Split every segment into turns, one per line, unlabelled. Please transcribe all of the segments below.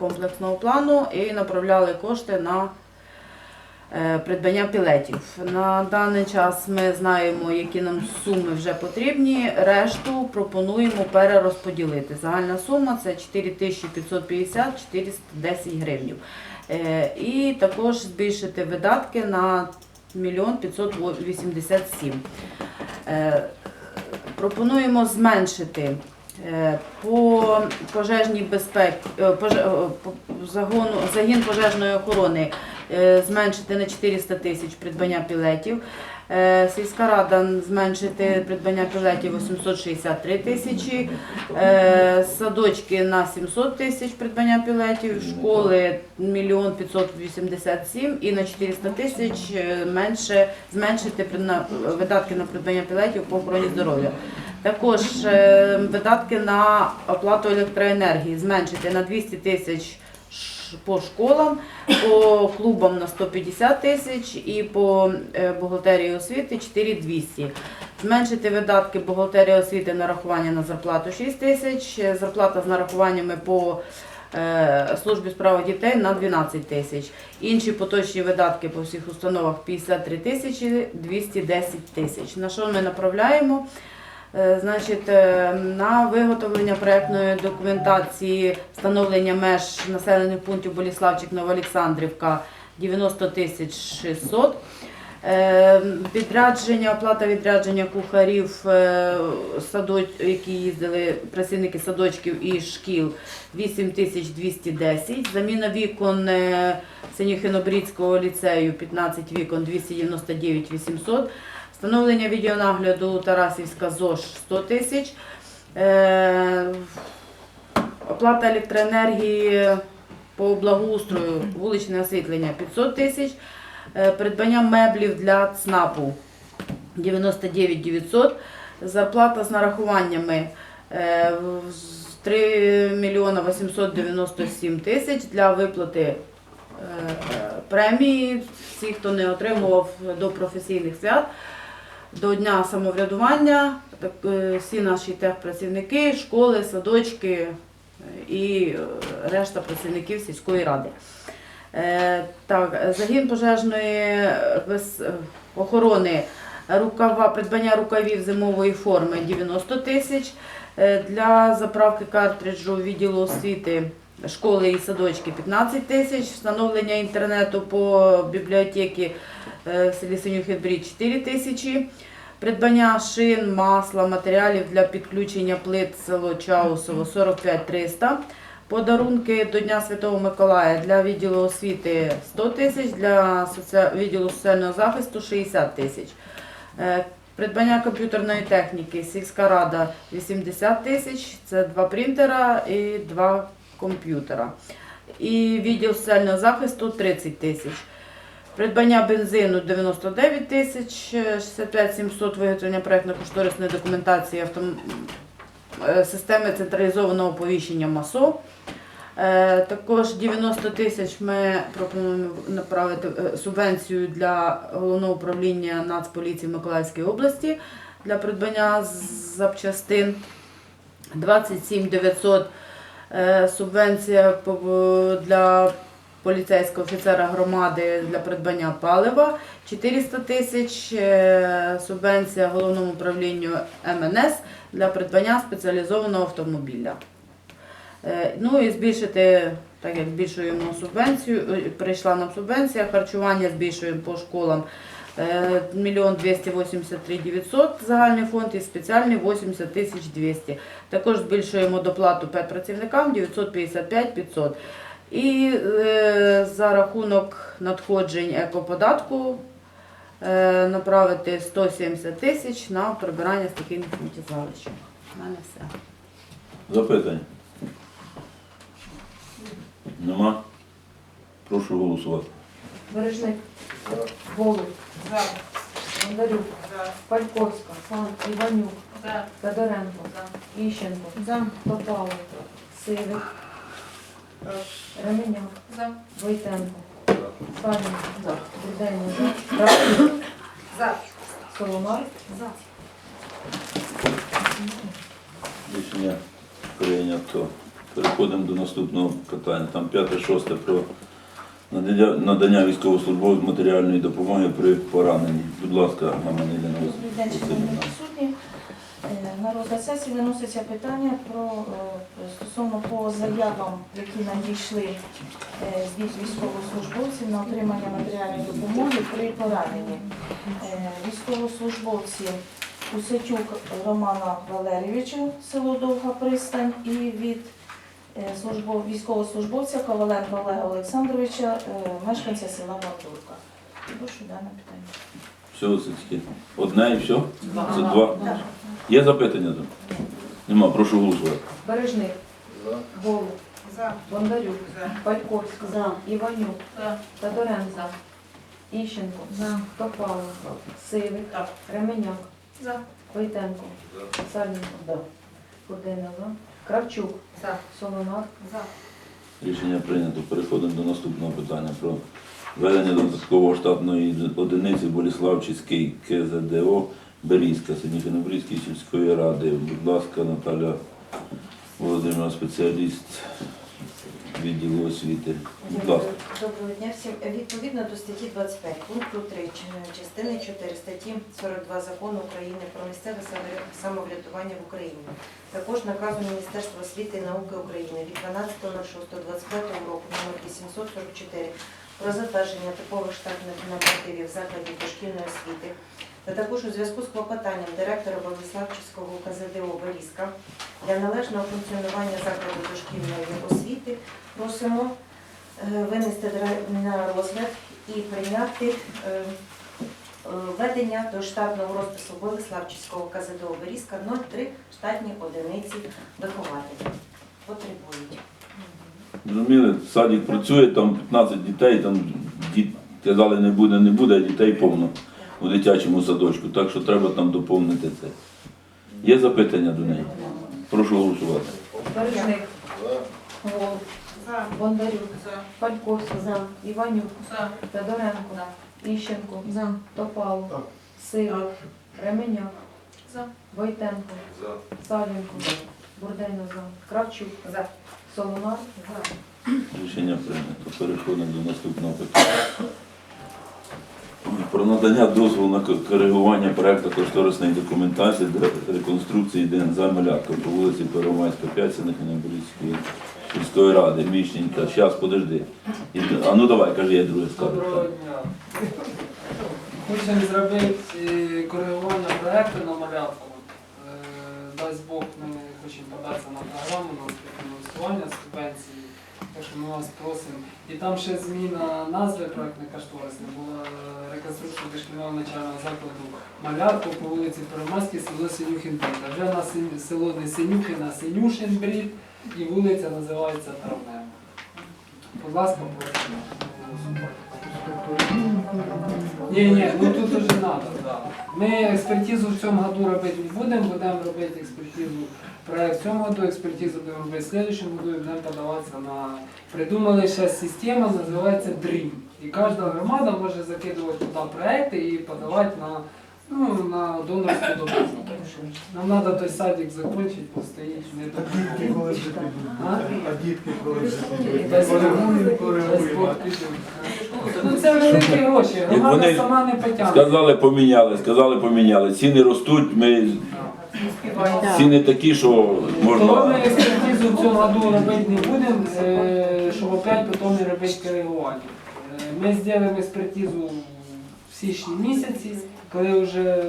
комплексного плану і направляли кошти на е, придбання пілетів. На даний час ми знаємо, які нам суми вже потрібні. Решту пропонуємо перерозподілити. Загальна сума це 4550 410 гривень. І також збільшити видатки на 1 587 Е, Пропонуємо зменшити по пожежній безпеці, по загону, загін пожежної охорони е, зменшити на 400 тисяч придбання пілетів. Е, Сільська рада зменшити придбання пілетів 863 тисячі, Е, садочки на 700 тисяч придбання пілетів, школи 1 587 і на 400 тисяч е, менше зменшити видатки на придбання пілетів по охороні здоров'я. Також е, видатки на оплату електроенергії зменшити на 200 тисяч по школам, по клубам на 150 тисяч і по е, бухгалтерії освіти 4200. Зменшити видатки бухгалтерії освіти нарахування на зарплату 6 тисяч, е, зарплата з нарахуваннями по службі справ дітей на 12 тисяч. Інші поточні видатки по всіх установах 53 тисячі 210 тисяч. На що ми направляємо? Е, Значить, е, на виготовлення проектної документації встановлення меж населених пунктів Боліславчик Новоолександрівка 90 тисяч 600. Е, Відрядження, оплата відрядження кухарів, які їздили, працівники садочків і шкіл 8210. Заміна вікон Синьохинобрідського ліцею 15 вікон 299 800. Встановлення відеонагляду Тарасівська ЗОЖ 100 тисяч. Е, Оплата електроенергії по благоустрою, вуличне освітлення 500 тисяч. Е, Придбання меблів для ЦНАПу 99 900. Зарплата з нарахуваннями е, в- з 3 мільйона 897 тисяч для виплати е, премії. Всі, хто не отримував до професійних свят, до Дня самоврядування, е, всі наші техпрацівники, школи, садочки е, і е, решта працівників сільської ради. Так, загін пожежної охорони рукава, придбання рукавів зимової форми 90 тисяч. Для заправки картриджу відділу освіти школи і садочки 15 тисяч. Встановлення інтернету по бібліотеці е, в селі Синюхідбрід 4 тисячі. Придбання шин, масла, матеріалів для підключення плит село Чаусово 45 300. Подарунки до Дня Святого Миколая для відділу освіти 100 тисяч, для відділу соціального захисту 60 тисяч. Е, Придбання комп'ютерної техніки, сільська рада 80 тисяч, це два принтера і два комп'ютера. І відділ соціального захисту 30 тисяч. Придбання бензину 99 тисяч, е, 65 700 виготовлення проєктно-кошторисної документації автом... е, системи централізованого оповіщення МАСО. Е, Також 90 тисяч ми пропонуємо направити е, субвенцію для головного управління Нацполіції Миколаївської області для придбання запчастин. 27 900 е, субвенція для поліцейського офіцера громади для придбання палива. 400 тисяч е, субвенція головному управлінню МНС для придбання спеціалізованого автомобіля. Е, Ну і збільшити, так як збільшуємо субвенцію, е, прийшла нам субвенція, харчування збільшуємо по школам. Е, Мільйон 283 900 загальний фонд і спеціальний 80 тисяч 200. Також збільшуємо доплату педпрацівникам 955 500. І е, за рахунок надходжень екоподатку е, направити 170 тисяч на прибирання стихійних сміттєзвалищ. У мене все.
Запитання? Нема? Прошу голосувати.
Бережник. Голуб. Бондарюк. Пальковська. Іванюк. Федоренко. Іщенко. Топалов. Сивик. Ременяк. Войтенко. Савін. Буденник. Рахів. Соломар.
Рішення прийнято. Переходимо до наступного питання. Там п'яте, шосте про надання, військовослужбовців матеріальної допомоги при пораненні. Будь ласка,
Добрий день,
Васильівна.
присутні. На розгляд сесії виноситься питання про е, стосовно по заявам, які надійшли е, від військовослужбовців на отримання матеріальної допомоги при пораненні. Е, Військовослужбовці Усетюк Романа Валерійовича, село Довга Пристань, і від службов- військовослужбовця Коваленко Олега Олександровича, е, мешканця села Мандурка. Прошу дане питання.
Все, це тільки одне і все? Це
Два.
два. Є запитання? там? Нема, прошу голосувати.
Бережник. Голуб. Бондарюк. Пальковська. Іванюк. Федоренко. Іщенко. Топалов. Сивик. Ременяк. Войтенко. Сальненко. Кудина. За. Кравчук. За. Соломак. За.
Рішення прийнято. Переходимо до наступного питання про введення додаткового штатної одиниці Боліславчицький КЗДО Берізька Синігінобрізької сільської ради. Будь ласка, Наталя Володимира, спеціаліст відділу освіти. Будь ласка.
Доброго дня всім. Відповідно до статті 25 пункту 3 чи- частини 4 статті 42 закону України про місцеве самовря- самоврядування в Україні. Також наказу Міністерства освіти і науки України від 12.06.25 року номер 844 про затвердження типових штатних нормативів закладів дошкільної освіти, та також у зв'язку з клопотанням директора Владиславчівського КЗДО Борізка для належного функціонування закладу дошкільної освіти просимо е, винести на розгляд і прийняти е, е, введення до штатного розпису Болеславчівського КЗДО Берізка 03 штатні одиниці вихователів. Потребують.
Зрозуміли, садик працює, там 15 дітей, там діт, казали не буде, не буде, а дітей повно у дитячому садочку, так що треба там доповнити це. Є запитання до неї? Прошу голосувати.
Бережник. Голуб. Бондарюк. Пальковська. Іванюк. Федоренко. Іщенко. Топалов. Сивик. Ременяк. Войтенко. Сальненко. Бурдейна. Кравчук. За. Солонар.
Рішення прийнято. Переходимо до наступного питання. Про надання дозволу на коригування проекту кошторисної документації для реконструкції ДНЗ Малятка по вулиці Первомайська, 5 Синихіноборівської сільської ради. Міщенька. Щас, подожди. І- А ну давай, кажи, я друге скажу.
Доброго дня. Хочемо зробити е, коригування проекту на малятку. Е, Дасть Бог, ми хочемо податися на програму на фінансування субвенції. Що ми вас просимо. І там ще зміна назви проєктно-кошторисної була реконструкція дошкільного начального закладу малярку по вулиці Первомайській, село Синюхін Брід. А вже на село не Синюхін, а Синюшин Брід і вулиця називається Травнева. Будь ласка, просимо. Ні, ні, ну тут уже треба, да. Ми експертизу в цьому году робити не будемо, будемо робити експертизу проект в цьому году, експертизу будемо робити в слідчому году і будемо подаватися на... Придумали ще система, називається DREAM. І кожна громада може закидувати туди проекти і подавати на, ну, на донорську допомогу. Нам треба той садик закінчити, постоїть, не
Дітки коли вже підуть?
А?
Дітки коли вже підуть?
Без. Ну це великі гроші, громада
Вони
сама не потягне.
Сказали, поміняли, сказали, поміняли. Ціни ростуть, ми ціни такі, що
ми
можна.
експертизу в цьому году робити не будемо, е, щоб опять потім не робити коригування. Е, Ми зробимо експертизу в січні місяці, коли вже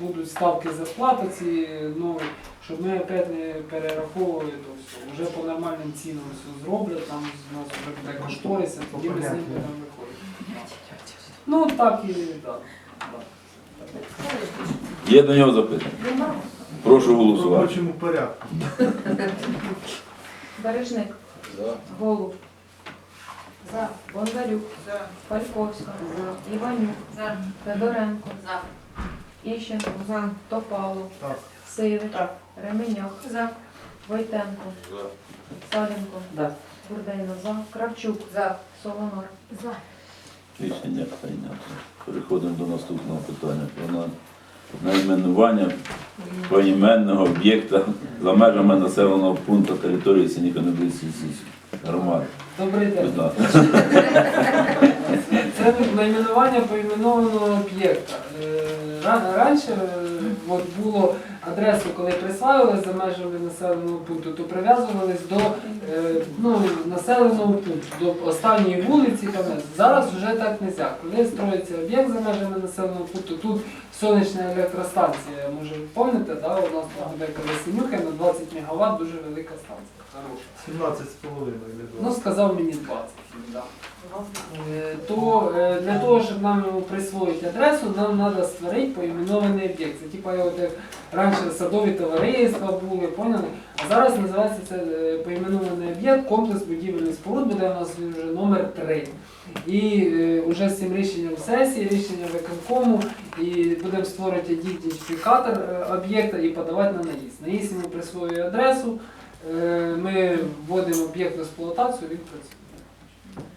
будуть ставки зарплати ці нові, щоб ми опять не перераховували то все. Вже по нормальним цінам все зроблять, там з нас вже буде кошторис, а тоді ми з ним будемо виходити. Ну так і так.
Є до нього запитання. Прошу
В
голосувати.
робочому порядку.
Бережник. Голуб. Бондарюк. Пальковська. Іванюк. Федоренко. Іщенко. Топалов.
Так.
Сивик. Ременяк. Войтенко. Саленко. Бурдейна. За. Кравчук. Солонар.
Рішення прийнято. Переходимо до наступного питання. Про найменування поіменного об'єкта за межами населеного пункту території Синіконобильської громади.
Добрий день.
Будь ласка.
Це найменування поіменованого об'єкта. Е, Раніше е, от було адресу, коли присваювали за межами населеного пункту, то прив'язувались до е, ну, населеного пункту, до останньої вулиці. Там. Зараз вже так не можна. Коли строїться об'єкт за межами населеного пункту, тут сонячна електростанція, може ви пам'ятаєте, да? у нас там буде Колесенюка на 20 МВт, дуже велика станція. Хороша.
17 з половиною не
Ну, сказав мені 20. Да. Е, То е, для того, щоб нам йому присвоїти адресу, нам треба створити поіменований об'єкт. Це типа от як раніше садові товариства були, поняли? А зараз називається це е, поіменований об'єкт, комплекс будівельних споруд, буде у нас вже номер 3. І е, вже з цим рішенням сесії, рішенням виконкому, і будемо створити ідентифікатор е, об'єкта і подавати на наїзд. Наїзд йому присвоює адресу, е, ми вводимо об'єкт в експлуатацію, він працює.